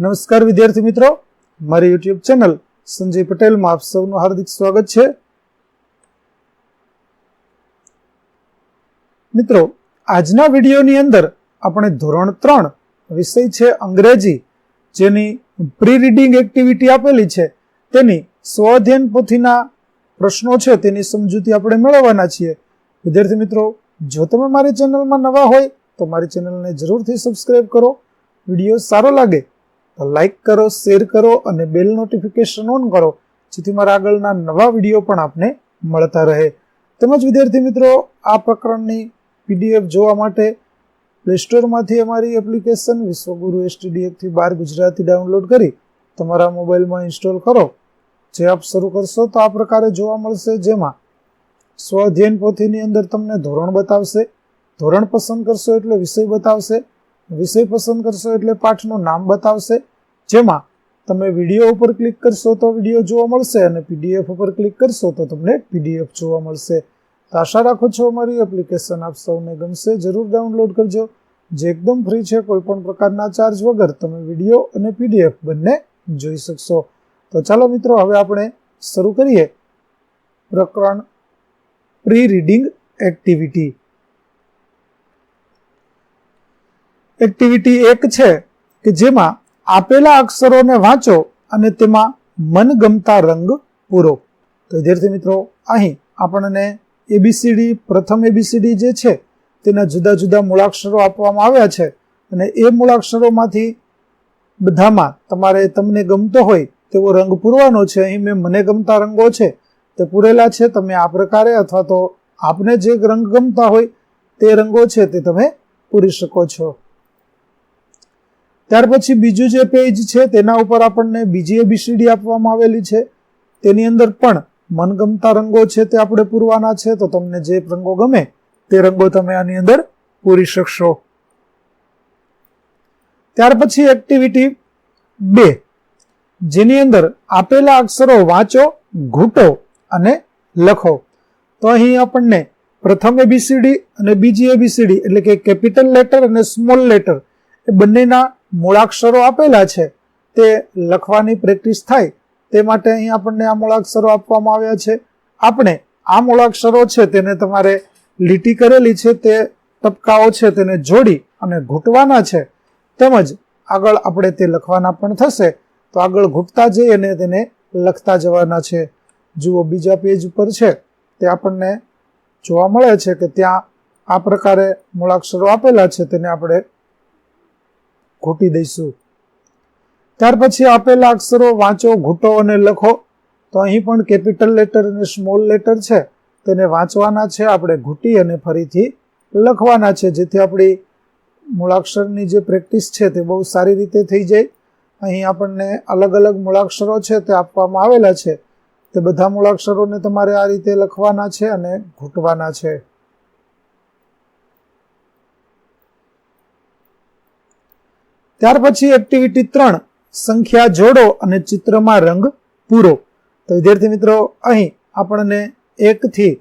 નમસ્કાર વિદ્યાર્થી મિત્રો. મારી યુટ્યુબ ચેનલ સંજય પટેલમાં આપ સૌનું હાર્દિક સ્વાગત છે. મિત્રો, આજના વિડીયોની અંદર આપણે ધોરણ ત્રણ વિષય છે અંગ્રેજી, જેની પ્રી રીડિંગ એક્ટિવિટી આપેલી છે. તેની સ્વાધ્યન પોથીના પ્રશ્નો છે, તેની સમજૂતી આપણે મેળવવાના છીએ. વિદ્યાર્થી મિત્રો, જો તમે મારી ચેનલમાં નવા હોય, તો મારી ચેનલને જરૂરથી સબસ્ક્રાઈબ કરો. વીડિયો સારો લાગે તો લાઈક કરો શેર કરો અને બેલ નોટિફિકેશન ઓન કરો, જેથી મારા આગળના નવા વીડિયો પણ આપને મળતા રહે. તેમજ વિદ્યાર્થી મિત્રો, આ પ્રકરણની પીડીએફ જોવા માટે પ્લે સ્ટોરમાંથી અમારી એપ્લિકેશન વિશ્વગુરુ એસટીડીએફથી બાર ગુજરાતી ડાઉનલોડ કરી તમારા મોબાઈલમાં ઇન્સ્ટોલ કરો. જે આપ શરૂ કરશો તો આ પ્રકારે જોવા મળશે, જેમાં સ્વઅધ્યયન પોથીની અંદર તમને ધોરણ બતાવશે, ધોરણ પસંદ કરશો એટલે વિષય બતાવશે વિષય પસંદ કરશો એટલે પાઠનું નામ બતાવશે. જેમાં તમે વીડિયો ઉપર ક્લિક કરશો તો વીડિયો જોવા મળશે અને પીડીએફ ઉપર ક્લિક કરશો તો તમને પીડીએફ જોવા મળશે. તો આશા રાખો છો અમારી એપ્લિકેશન આપ સૌને ગમશે. જરૂર ડાઉનલોડ કરજો. જે એકદમ ફ્રી છે, કોઈ પણ પ્રકારના ચાર્જ વગર તમે વીડિયો અને પીડીએફ બંને જોઈ શકશો. તો ચાલો મિત્રો, હવે આપણે શરૂ કરીએ. પ્રકરણ પ્રી રીડિંગ એક્ટિવિટી. એક્ટિવિટી એક છે કે જેમાં આપેલા અક્ષરોને વાંચો અને તેમાં મનગમતા રંગ પૂરો. તો વિદ્યાર્થી મિત્રો, અહીં આપણને એબીસીડી પ્રથમ એબીસીડી જે છે, તેના જુદા જુદા મૂળાક્ષરો આપવામાં આવ્યા છે અને એ મૂળાક્ષરોમાંથી બધામાં તમારે તમને ગમતો હોય તેવો રંગ પૂરવાનો છે. અહીં મેં મને ગમતા રંગો છે, તે પૂરેલા છે, તમે આ પ્રકારે અથવા તો આપને જે રંગ ગમતા હોય તે રંગો છે તે તમે પૂરી શકો છો. ત્યાર પછી બીજું જે પેજ છે તેના ઉપર આપણને બીજી એબીસીડી આપવામાં આવેલી છે. તેની અંદર પણ મનગમતા રંગો છે તે આપણે પૂરવાના છે. તો તમને જે રંગો ગમે તે રંગો તમે આની અંદર પૂરી શકશો. ત્યાર પછી એક્ટિવિટી બે. જેની અંદર આપેલા અક્ષરો વાંચો, ઘૂંટો અને લખો. તો અહીં આપણને પ્રથમ એબીસીડી અને બીજી એબીસીડી એટલે કે કેપિટલ લેટર અને સ્મોલ લેટર એ બંનેના મૂળાક્ષરો આપેલા છે, તે લખવાની પ્રેક્ટિસ થાય, તે માટે અહીં આપણને આ મૂળાક્ષરો આપવામાં આવ્યા છે. આપણે આ મૂળાક્ષરો છે તેને તમારે લીટી કરેલી છે, તે ટપકાઓ છે તેને જોડી અને ઘૂંટવાના છે. તેમજ આગળ આપણે તે લખવાના પણ થશે, તો આગળ ઘૂંટતા જઈ અને તેને લખતા જવાના છે. જુઓ બીજા પેજ ઉપર છે, તે આપણને જોવા મળે છે કે ત્યાં આ પ્રકારે મૂળાક્ષરો આપેલા છે, તેને આપણે ઘૂંટી દઈશું. ત્યાર પછી આપેલા અક્ષરો વાંચો, ઘૂંટો અને લખો. તો અહીં પણ કેપિટલ લેટર અને સ્મોલ લેટર છે. તેને વાંચવાના છે, આપણે ઘૂંટી અને ફરીથી લખવાના છે. જેથી આપણી મૂળાક્ષરની જે પ્રેક્ટિસ છે તે બહુ સારી રીતે થઈ જાય. અહીં આપણને અલગ અલગ મૂળાક્ષરો છે તે આપવામાં આવેલા છે. તે બધા મૂળાક્ષરોને તમારે આ રીતે લખવાના છે અને ઘૂંટવાના છે. ત્યાર પછી એક્ટિવિટી ત્રણ, સંખ્યા જોડો અને ચિત્રમાં રંગ પૂરો. તો વિદ્યાર્થી મિત્રો, અહીં આપણને એકથી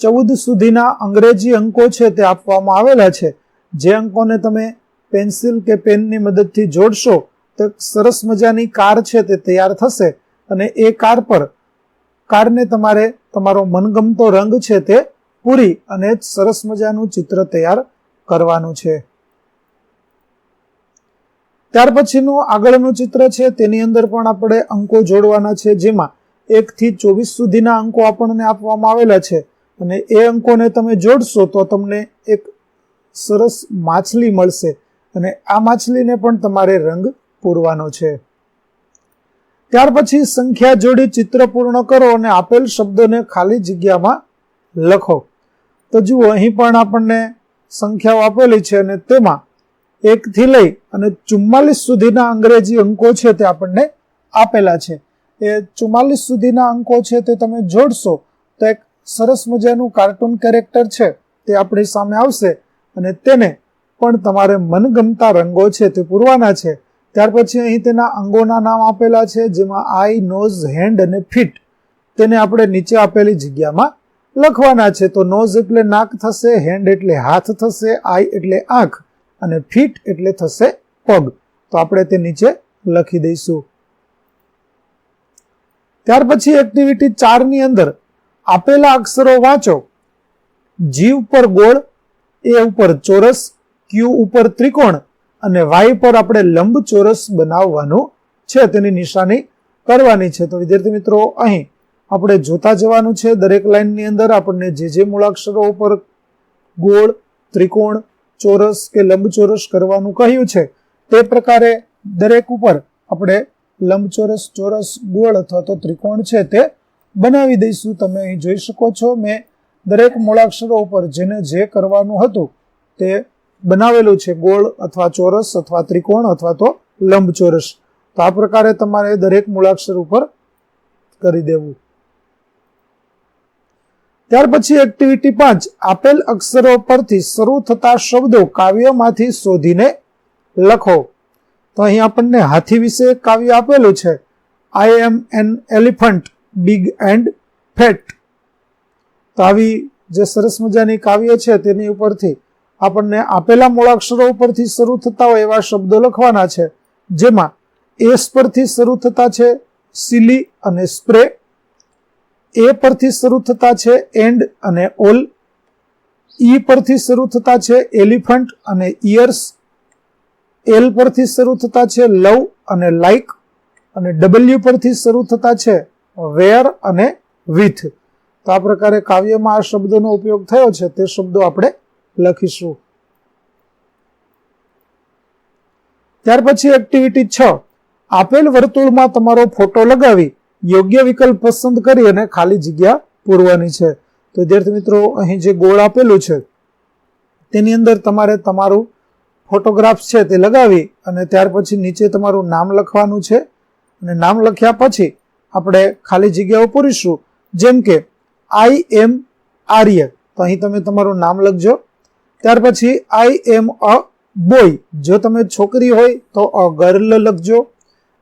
ચૌદ સુધીના અંગ્રેજી અંકો છે તે આપવામાં આવેલા છે. જે અંકોને તમે પેન્સિલ કે પેનની મદદથી જોડશો, તો સરસ મજાની કાર છે તે તૈયાર થશે. અને એ કાર પર કારને તમારે તમારો મનગમતો રંગ છે તે પૂરી અને સરસ મજાનું ચિત્ર તૈયાર કરવાનું છે. ત્યાર પછીનું આગળનું ચિત્ર છે, તેની અંદર પણ આપણે અંકો જોડવાના છે, જેમાં એક થી ચોવીસ સુધીના અંકો આપણને આપવામાં આવેલા છે. અને એ અંકોને તમે જોડશો તો તમને એક સરસ માછલી મળશે. અને આ માછલીને પણ તમારે રંગ પૂરવાનો છે. ત્યાર પછી સંખ્યા જોડી ચિત્ર પૂર્ણ કરો અને આપેલ શબ્દને ખાલી જગ્યામાં લખો. તો જુઓ, અહીં પણ આપણને સંખ્યાઓ આપેલી છે અને તેમાં એક થી લઈ અને ચુમ્માલીસ સુધીના અંગ્રેજી અંકો છે તે આપણને આપેલા છે. એ ચુમ્માલીસ સુધીના અંકો છે તે તમે જોડશો તો એક સરસ મજાનું કાર્ટૂન કેરેક્ટર છે તે આપણી સામે આવશે અને તેને પણ તમારે મનગમતા રંગો છે તે પૂરવાના છે. ત્યાર પછી અહીં તેના અંગોના નામ આપેલા છે જેમાં આઈ, નોઝ, હેન્ડ અને ફીટ. તેને આપણે નીચે આપેલી જગ્યામાં લખવાના છે. તો નોઝ એટલે નાક થશે, હેન્ડ એટલે હાથ થશે, આઈ એટલે આંખ. અને ફીટ એટલે થશે પગ. તો આપણે તે નીચે લખી દઈશું. ત્યાર પછી એક્ટિવિટી ચારની અંદર આપેલા અક્ષરો વાંચો. જી ઉપર ગોળ એ ઉપર ચોરસ ક્યુ ઉપર ત્રિકોણ અને વાય પર આપણે લંબ ચોરસ બનાવવાનું છે. તેની નિશાની કરવાની છે. તો વિદ્યાર્થી મિત્રો, અહીં આપણે જોતા જવાનું છે. દરેક લાઈનની અંદર આપણને જે જે મૂળાક્ષરો ઉપર ગોળ, ત્રિકોણ ચોરસ કે લંબચોરસ કરવાનું કહ્યું છે. તે પ્રકારે દરેક ઉપર આપણે લંબચોરસ, ચોરસ, ગોળ અથવા તો ત્રિકોણ છે તે બનાવી દઈશું. તમે અહીં જોઈ શકો છો, મેં દરેક મૂળાક્ષરો ઉપર જેને જે કરવાનું હતું તે બનાવેલું છે. ગોળ અથવા ચોરસ અથવા ત્રિકોણ અથવા તો લંબચોરસ. તો આ પ્રકારે તમારે દરેક મૂળાક્ષર ઉપર કરી દેવું. ત્યાર પછી એક્ટિવિટી પાંચ. આપેલ અક્ષરો પરથી શરૂ થતા શબ્દો કાવ્યમાંથી શોધીને લખો. તો અહીં આપણને હાથી વિશે કાવ્ય આપેલું છે. I am an elephant big and fat તો આવી જે સરસ મજાની કાવ્ય છે તેની ઉપરથી આપણને આપેલા મૂળાક્ષરો ઉપરથી શરૂ થતા હોય એવા શબ્દો લખવાના છે. જેમાં એસ પરથી શરૂ થતા છે સિલી અને સ્પ્રે એ પરથી શરૂ થતા છે એન્ડ અને ઓલ. ઈ પરથી શરૂ થતા છે એલિફન્ટ અને ઇયર્સ એલ પરથી શરૂ થતા છે લવ અને લાઈક. અને ડબલ્યુ પરથી શરૂ થતા છે વેર અને વિથ. તો આ પ્રકારે કાવ્યમાં આ શબ્દોનો ઉપયોગ થયો છે, તે શબ્દો આપણે લખીશું. ત્યાર પછી એક્ટિવિટી છ. આપેલ વર્તુળમાં તમારો ફોટો લગાવી યોગ્ય વિકલ્પ પસંદ કરી અને ખાલી જગ્યા પૂરવાની છે. તો વિદ્યાર્થી મિત્રો, અહીં જે ગોળ આપેલું છે, તેની અંદર તમારે તમારું ફોટોગ્રાફ્સ છે તે લગાવી અને ત્યાર પછી નીચે તમારું નામ લખવાનું છે. અને નામ લખ્યા પછી આપણે ખાલી જગ્યાઓ પૂરીશું. જેમ કે આઈ એમ આર્ય તો અહીં તમે તમારું નામ લખજો. ત્યાર પછી આઈ એમ અ બોય જો તમે છોકરી હોય તો અ ગર્લ લખજો.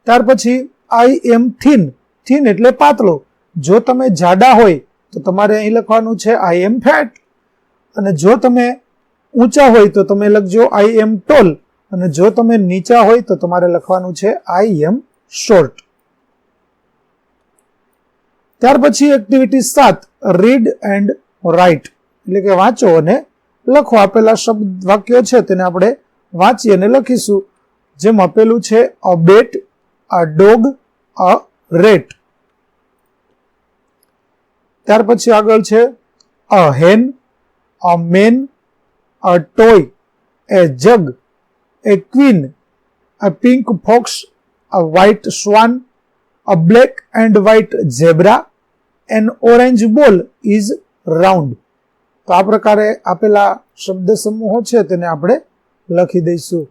ત્યાર પછી આઈ એમ થીન થીન એટલે પાતળો. જો તમે જાડા હોય, તો તમારે અહીં લખવાનું છે આઈ એમ ફેટ અને જો તમે ઊંચા હોય, તો તમે લખજો આઈ એમ ટોલ અને જો તમે નીચા હોય, તો તમારે લખવાનું છે આઈ એમ શોર્ટ ત્યાર પછી એક્ટિવિટી સાત રીડ એન્ડ રાઇટ એટલે કે વાંચો અને લખો. આપેલા શબ્દ વાક્યો છે, તેને આપણે વાંચી અને લખીશું. જેમ આપેલું છે a bat a dog a rat ત્યાર પછી આગળ છે a hen, a man, a toy, a jug, a queen, a pink fox, a white swan, a black and white zebra, an orange ball is round. તો આ પ્રકારે આપેલા શબ્દ સમૂહો છે તેને આપણે લખી દઈશું.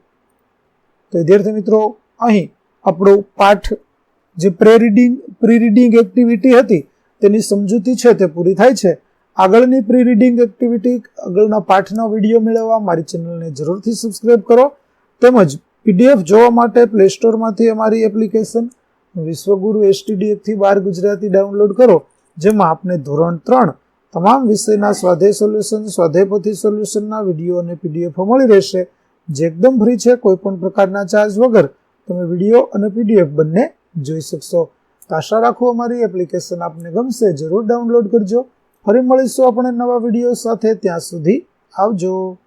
તો વિદ્યાર્થી મિત્રો, અહીં આપણું પાઠ જે pre reading pre reading activity હતી તેની સમજૂતી છે તે પૂરી થાય છે. આગળની પ્રી રીડિંગ એક્ટિવિટી આગળના પાઠનો વીડિયો મેળવવા મારી ચેનલને જરૂરથી સબસ્ક્રાઇબ કરો. તેમજ પીડીએફ જોવા માટે પ્લે સ્ટોરમાંથી અમારી એપ્લિકેશન વિશ્વગુરુ એસટીડીએફથી બાર ગુજરાતી ડાઉનલોડ કરો, જેમાં આપને ધોરણ ત્રણ તમામ વિષયના સ્વાધ્યાય સોલ્યુશન સ્વાધ્યાયપોથી સોલ્યુશનના વીડિયો અને પીડીએફો મળી રહેશે. જે એકદમ ફ્રી છે કોઈપણ પ્રકારના ચાર્જ વગર તમે વીડિયો અને પીડીએફ બંને જોઈ શકશો. આશા રાખું અમારી એપ્લિકેશન આપને ગમશે. જરૂર ડાઉનલોડ કરજો. ફરી મળીશું આપણે નવા વીડિયો સાથે. ત્યાં સુધી આવજો.